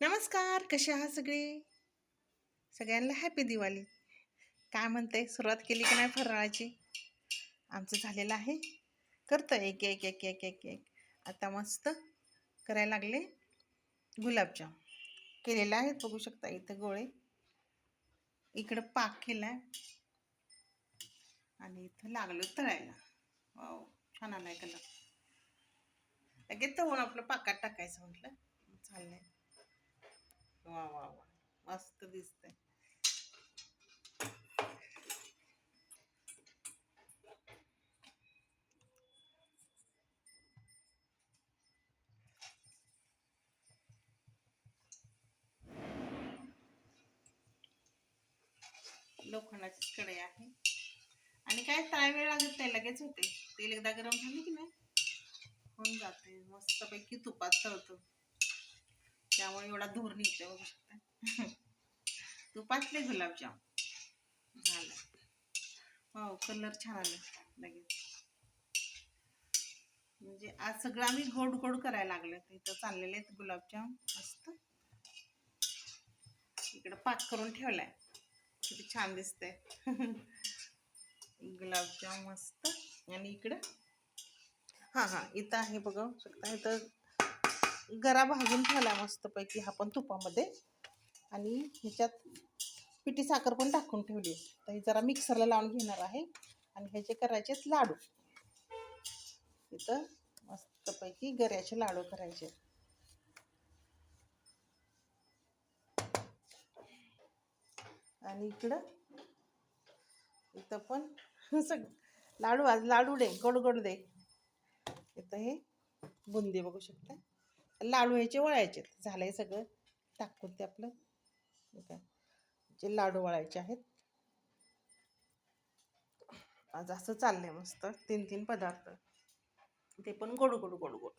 नमस्कार कसे आहात सगळे? सगळ्यांना हॅपी दिवाळी. काय म्हणते सुरुवात केली की नाही फराळाची? आमचं झालेलं आहे. करतं एक एक एक एक एक एक. आता मस्त करायला लागले गुलाबजाम. केलेले आहेत बघू शकता इथं गोळे. इकडं पाक केला आहे. आणि इथं लागलं तळायला. वाव छान आलाय कलर लगेच तळून आपलं पाकात टाकायचं म्हटलं. चाललंय. वा वा वा. मस्त दिसतंय. लोखंडाचीच कढई आहे. आणि काय तळा वेळ लागत नाही लगेच होते. तेल एकदा गरम झाले की नाही होऊन जाते. मस्तपैकी तुपात तळतो. त्यामुळे एवढा धूर निघतो बघू शकता. तुपातले गुलाबजाम. झालं. हो कलर छान आले. लगेच. म्हणजे आज सगळं आम्ही गोड गोड करायला लागलो इथं चाललेले आहेत गुलाबजाम. मस्त. इकडं पाक करून ठेवलाय. किती छान दिसतंय. गुलाबजाम मस्त. आणि इकडं? हां हां. इथं आहे बघा शकता. इथं गरा भाजून ठेवला मस्तपैकी हा पण तुपामध्ये. आणि ह्याच्यात पिठी साखर पण टाकून ठेवली तर हे जरा मिक्सरला लावून घेणार आहे. आणि ह्याचे करायचे लाडू. इथं मस्तपैकी गऱ्याचे लाडू करायचे आणि इकडं इथं पण सग लाडू आज लाडू दे गोड गोड दे. इथं हे बुंदी बघू शकता लाडू ह्याचे वळायचे. झालंय सगळं. टाकून ते आपलं. काय? जे लाडू वळायचे आहेत. आज असं चाललंय मस्त. तीन तीन पदार्थ. ते पण गोड गोड गोड गोड.